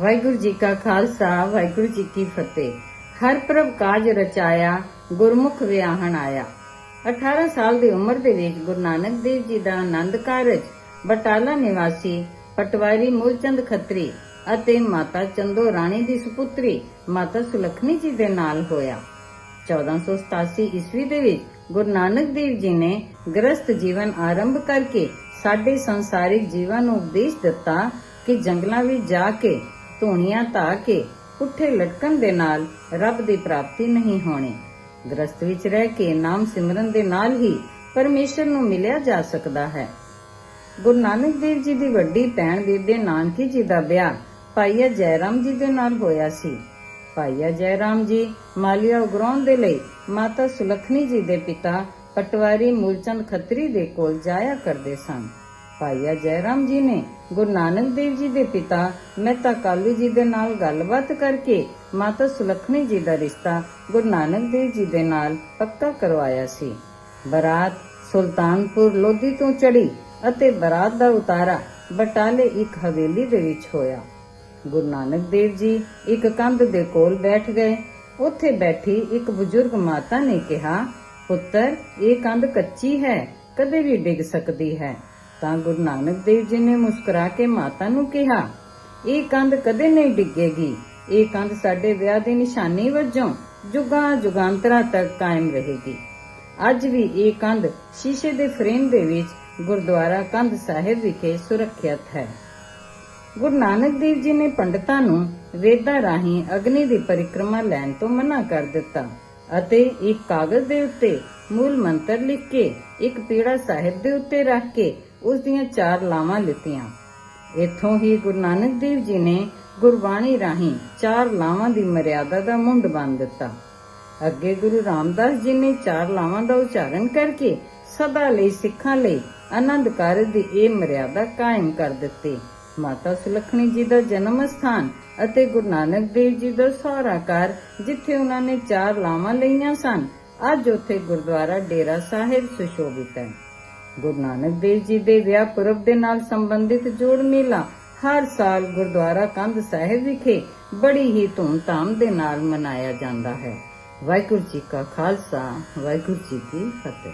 ਵਾਹਿਗੁਰੂ ਜੀ ਕਾ ਖਾਲਸਾ, ਵਾਹਿਗੁਰੂ ਜੀ ਕੀ ਫਤਿਹ। ਹਰ ਪ੍ਰਭ ਕਾਜ ਰਚਾਇਆ, ਗੁਰਮੁਖ ਵਿਆਹਣ ਆਇਆ। 18 ਸਾਲ ਦੀ ਉਮਰ ਦੇ ਵਿੱਚ ਗੁਰੂ ਨਾਨਕ ਦੇਵ ਜੀ ਦਾ ਆਨੰਦ ਕਾਰਜ, ਬਟਾਲਾ ਨਿਵਾਸੀ ਪਟਵਾਰੀ ਮੂਲਚੰਦ ਖੱਤਰੀ ਅਤੇ ਮਾਤਾ ਚੰਦੋ ਰਾਣੀ ਦੀ ਸੁਪੁੱਤਰੀ ਮਾਤਾ ਸੁਲਖਣੀ ਜੀ ਦੇ ਨਾਲ ਹੋਇਆ। 1487 ਈਸਵੀ ਦੇ ਵਿੱਚ ਗੁਰੂ ਨਾਨਕ ਦੇਵ ਜੀ ਨੇ ਗ੍ਰਸਤ ਜੀਵਨ ਆਰੰਭ ਕਰਕੇ ਸਾਡੇ ਸੰਸਾਰਿਕ ਜੀਵਨ ਨੂੰ ਉਪਦੇਸ਼ ਦਿੱਤਾ ਕਿ ਜੰਗਲਾਂ ਵਿੱਚ ਜਾ ਕੇ ਧੂਣੀਆਂ ਧਾ ਕੇ ਪੁੱਠੇ ਲਟਕਣ ਦੇ ਨਾਲ ਰੱਬ ਦੀ ਪ੍ਰਾਪਤੀ ਨਹੀਂ ਹੋਣੀ। ਗ੍ਰਸਤ ਵਿੱਚ ਰਹਿ ਕੇ ਨਾਮ ਸਿਮਰਨ ਦੇ ਨਾਲ ਹੀ ਪਰਮੇਸ਼ਰ ਨੂੰ ਮਿਲਿਆ ਜਾ ਸਕਦਾ ਹੈ। ਗੁਰੂ ਨਾਨਕ ਦੇਵ ਜੀ ਦੀ ਵੱਡੀ ਭੈਣ ਬੀਬੇ ਨਾਨਕੀ ਜੀ ਦਾ ਵਿਆਹ ਭਾਈਆ ਜੈਰਾਮ ਜੀ ਦੇ ਨਾਲ ਹੋਇਆ ਸੀ। ਭਾਈਆ ਜੈਰਾਮ ਜੀ ਮਾਲੀਆ ਉਗਰਾਉਣ ਦੇ ਲਈ ਮਾਤਾ ਸੁਲਖਣੀ ਜੀ ਦੇ ਪਿਤਾ ਪਟਵਾਰੀ ਮੂਲਚੰਦ ਖੱਤਰੀ ਦੇ ਕੋਲ ਜਾਇਆ ਕਰਦੇ ਸਨ। ਭਾਈਆ ਜੈਰਾਮ ਜੀ ਨੇ, ਗੁਰੂ ਨਾਨਕ ਦੇਵ ਜੀ ਦੇ ਪਿਤਾ ਮਹਿਤਾ ਕਾਲੂ ਜੀ ਦੇ ਨਾਲ ਗੱਲਬਾਤ ਕਰਕੇ ਮਾਤਾ ਸੁਲਖਣੀ ਜੀ ਦਾ ਰਿਸ਼ਤਾ ਗੁਰੂ ਨਾਨਕ ਦੇਵ ਜੀ ਦੇ ਨਾਲ ਪੱਕਾ ਕਰਵਾਇਆ ਸੀ। ਬਰਾਤ ਸੁਲਤਾਨਪੁਰ ਲੋਧੀ ਤੋਂ ਚੜੀ ਅਤੇ ਬਰਾਤ ਦਾ ਉਤਾਰਾ ਬਟਾਲੇ ਇੱਕ ਹਵੇਲੀ ਦੇ ਵਿੱਚ ਹੋਇਆ। ਗੁਰੂ ਨਾਨਕ ਦੇਵ ਜੀ ਇੱਕ ਕੰਧ ਦੇ ਕੋਲ ਬੈਠ ਗਏ। ਉੱਥੇ ਬੈਠੀ ਇੱਕ ਬਜ਼ੁਰਗ ਮਾਤਾ ਨੇ ਕਿਹਾ, ਪੁੱਤਰ, ਇਹ ਕੰਧ ਕੱਚੀ ਹੈ, ਕਦੇ ਵੀ ਡਿੱਗ ਸਕਦੀ ਹੈ। ਤਾਂ ਗੁਰੂ ਨਾਨਕ ਦੇਵ ਜੀ ਨੇ ਮੁਸਕਰਾ ਕੇ ਮਾਤਾ ਨੂੰ ਕਿਹਾ, ਇਹ ਕੰਧ ਕਦੇ ਨਹੀਂ ਡਿੱਗੇਗੀ। ਇਹ ਕੰਧ ਸਾਡੇ ਵਿਆਹ ਦੀ ਨਿਸ਼ਾਨੀ ਵਜੋਂ ਜੁਗਾਂ ਜੁਗਾਂਤਰਾਂ ਤੱਕ ਕਾਇਮ ਰਹੇਗੀ। ਅੱਜ ਵੀ ਇਹ ਕੰਧ ਸ਼ੀਸ਼ੇ ਦੇ ਫਰੇਮ ਦੇ ਵਿੱਚ ਗੁਰਦੁਆਰਾ ਕੰਧ ਸਾਹਿਬ ਵਿਖੇ ਸੁਰੱਖਿਅਤ ਹੈ। ਗੁਰੂ ਨਾਨਕ ਦੇਵ ਜੀ ਨੇ ਪੰਡਤਾਂ ਨੂੰ ਵੇਦਾਂ ਰਾਹੀਂ ਅਗਨੀ ਦੀ ਪਰਿਕਰਮਾ ਲੈਣ ਤੋਂ ਮਨਾ ਕਰ ਦਿੱਤਾ ਅਤੇ ਇੱਕ ਕਾਗਜ਼ ਦੇ ਉੱਤੇ ਮੂਲ ਮੰਤਰ ਲਿਖ ਕੇ, ਇੱਕ ਪੀੜਾ ਸਾਹਿਬ ਦੇ ਉੱਤੇ ਰੱਖ ਕੇ ਉਸ ਦੀਆਂ ਚਾਰ ਲਾਵਾਂ ਲਿੱਤੀਆਂ ਇੱਥੋਂ ਹੀ ਗੁਰੂ ਨਾਨਕ ਦੇਵ ਜੀ ਨੇ ਗੁਰਬਾਣੀ ਰਾਹੀਂ ਚਾਰ ਲਾਵਾਂ ਦੀ ਮਰਿਆਦਾ ਦਾ ਮੁੰਡ ਬੰਨ ਦਿੱਤਾ। ਅੱਗੇ ਗੁਰੂ ਰਾਮਦਾਸ ਜੀ ਨੇ ਚਾਰ ਲਾਵਾਂ ਦਾ ਉਚਾਰਨ ਕਰਕੇ ਸਦਾ ਲਈ, ਸਿੱਖਾਂ ਲਈ ਆਨੰਦ ਕਾਰਜ ਦੀ ਇਹ ਮਰਿਆਦਾ ਕਾਇਮ ਕਰ ਦਿੱਤੀ। ਮਾਤਾ ਸੁਲਖਣੀ ਜੀ ਦਾ ਜਨਮ ਸਥਾਨ ਅਤੇ ਗੁਰੂ ਨਾਨਕ ਦੇਵ ਜੀ ਦਾ ਸਹੁਰਾ ਘਰ ਜਿੱਥੇ ਉਹਨਾਂ ਨੇ ਚਾਰ ਲਾਵਾਂ ਲਈਆਂ ਸਨ, ਅੱਜ ਉੱਥੇ ਗੁਰਦੁਆਰਾ ਡੇਰਾ ਸਾਹਿਬ ਸੁਸ਼ੋਭਿਤ ਹੈ। ਗੁਰੂ ਨਾਨਕ ਦੇਵ ਜੀ ਦੇ ਵਿਆਹ ਪੁਰਬ ਦੇ ਨਾਲ ਸੰਬੰਧਿਤ ਜੋੜ ਮੇਲਾ ਹਰ ਸਾਲ ਗੁਰਦੁਆਰਾ ਕੰਧ ਸਾਹਿਬ ਵਿਖੇ ਬੜੀ ਹੀ ਧੂਮ ਧਾਮ ਦੇ ਨਾਲ ਮਨਾਇਆ ਜਾਂਦਾ ਹੈ। ਵਾਹਿਗੁਰੂ ਜੀ ਕਾ ਖਾਲਸਾ, ਵਾਹਿਗੁਰੂ ਜੀ ਕੀ ਫਤਿਹ।